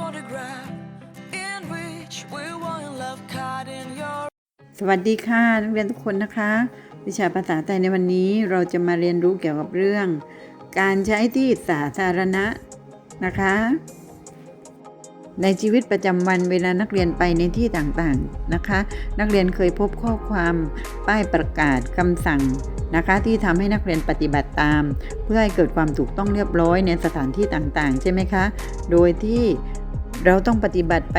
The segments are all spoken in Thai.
photograph in which we were in love caught in your สวัสดีค่ะนักเรียนทุกคนนะคะ วิชาภาษาไทยในวันนี้เราจะมาเรียนรู้เกี่ยวกับเรื่อง การใช้ที่สาธารณะนะคะ ในชีวิตประจำวันเวลานักเรียนไปในที่ต่างๆนะคะ นักเรียนเคยพบข้อความป้ายประกาศคำสั่งนะคะที่ทำให้นักเรียนปฏิบัติตาม เพื่อให้เกิดความถูกต้องเรียบร้อยในสถานที่ต่างๆ ใช่ไหมคะ โดยที่ เราต้องปฏิบัติไป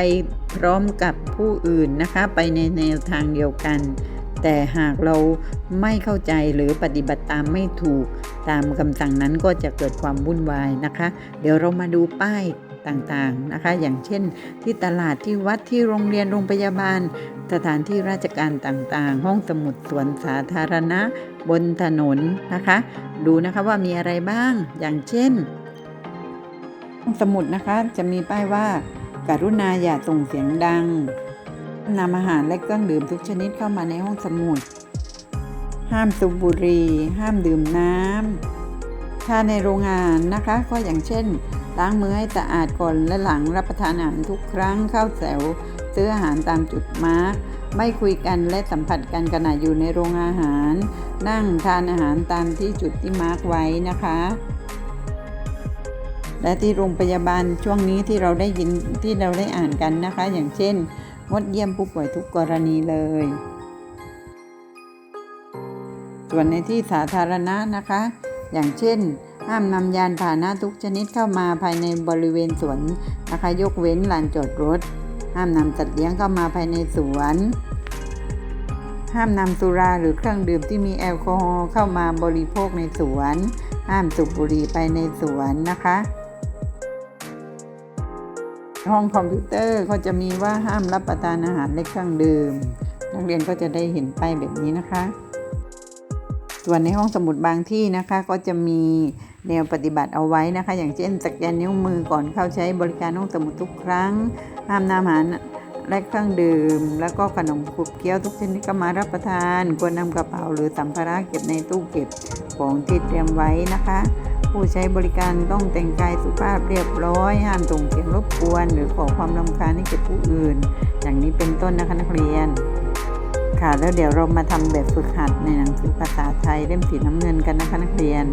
พร้อมกับผู้อื่นนะคะไปในแนวทางเดียวกัน แต่หากเราไม่เข้าใจหรือปฏิบัติตามไม่ถูกตามคำสั่งนั้นก็จะเกิดความวุ่นวายนะคะ เดี๋ยวเรามาดูป้ายต่างๆนะคะ อย่างเช่น ที่ตลาดที่วัดที่โรงเรียนโรงพยาบาล สถานที่ราชการต่างๆ ห้องสมุดสวนสาธารณะ บนถนนนะคะ ดูนะคะว่ามีอะไรบ้างอย่างเช่น ห้องสมุดนะคะจะมีป้ายว่าการุณาอย่าส่งเสียงดังนำอาหารและเครื่องดื่มทุกชนิดเข้ามาในห้องสมุด ห้ามสูบบุหรี่ ห้ามดื่มน้ำ ถ้าในโรงงานนะคะ ก็อย่างเช่น ล้างมือให้สะอาดก่อนและหลังรับประทานอาหารทุกครั้งเข้าแถวซื้ออาหารตามจุดมาร์กไม่คุยกันและสัมผัสกันขณะอยู่ในโรงอาหาร นั่งทานอาหารตามที่จุดที่มาร์กไว้นะคะ และที่โรงพยาบาลช่วงนี้ที่เราได้ยินที่เราได้อ่านกันนะคะ อย่างเช่นงดเยี่ยมผู้ป่วยทุกกรณีเลย ส่วนในที่สาธารณะนะคะ อย่างเช่น ห้ามนำยานพาหนะทุกชนิดเข้ามาภายในบริเวณสวนนะคะยกเว้นลานจอดรถ ห้ามนำสัตว์เลี้ยงเข้ามาภายในสวน ห้ามนำสุราหรือเครื่องดื่มที่มีแอลกอฮอล์เข้ามาบริโภคในสวน ห้ามสูบบุหรี่ไปในสวนนะคะ ห้องคอมพิวเตอร์ก็จะมีว่าห้ามรับประทานอาหารและเครื่องดื่ม นักเรียนก็จะได้เห็นป้ายแบบนี้นะคะ ส่วนในห้องสมุดบางที่นะคะก็จะมีแนวปฏิบัติเอาไว้นะคะ อย่างเช่นสแกนนิ้วมือก่อนเข้าใช้บริการห้องสมุดทุกครั้ง ห้ามนำอาหาร และเครื่องดื่ม แล้วก็ขนมขบเคี้ยวทุกชนิดก็มารับประทาน ควรนำกระเป๋าหรือสัมภาระเก็บในตู้เก็บของที่เตรียมไว้นะคะ ผู้ใช้บริการต้องแต่งกายสุภาพเรียบร้อย ห้ามส่งเสียงรบกวน หรือก่อความรำคาญให้แก่ผู้อื่น อย่างนี้เป็นต้นนะคะนักเรียน ค่ะแล้วเดี๋ยวเรามาทำแบบฝึกหัดในหนังสือภาษาไทยเล่มสีน้ำเงินกันนะคะนักเรียน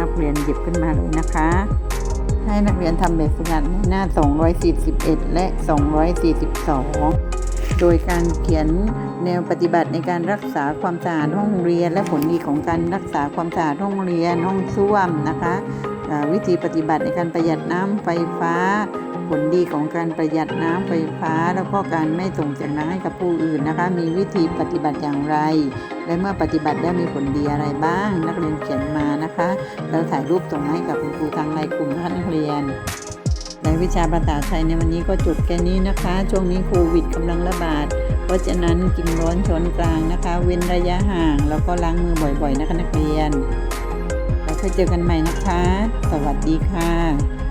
นักเรียนหยิบขึ้นมาเลยนะคะ ให้นักเรียนทำแบบฝึกหัดในหน้า 241 และ 242 โดยการเขียนแนวปฏิบัติในการรักษาความสะอาดห้องเรียน และผลดีของการรักษาความสะอาดห้องเรียนห้องส้วมนะคะ วิธีปฏิบัติในการประหยัดน้ำไฟฟ้า ผลดีของการประหยัดน้ำไฟฟ้า แล้วก็การไม่ส่งเสียงดังให้กับผู้อื่นนะคะ มีวิธีปฏิบัติอย่างไร และเมื่อปฏิบัติแล้วมีผลดีอะไรบ้าง นักเรียนเขียนมานะคะ แล้วถ่ายรูปส่งให้กับคุณครูทางไลน์กลุ่มนักเรียนในวิชาภาษาไทยในวันนี้ก็จบแค่นี้นะคะ ช่วงนี้โควิดกำลังระบาด เพราะฉะนั้นกินร้อนช้อนกลางนะคะ เว้นระยะห่าง แล้วก็ล้างมือบ่อยๆนะคะนักเรียน แล้วค่อยเจอกันใหม่นะคะ สวัสดีค่ะ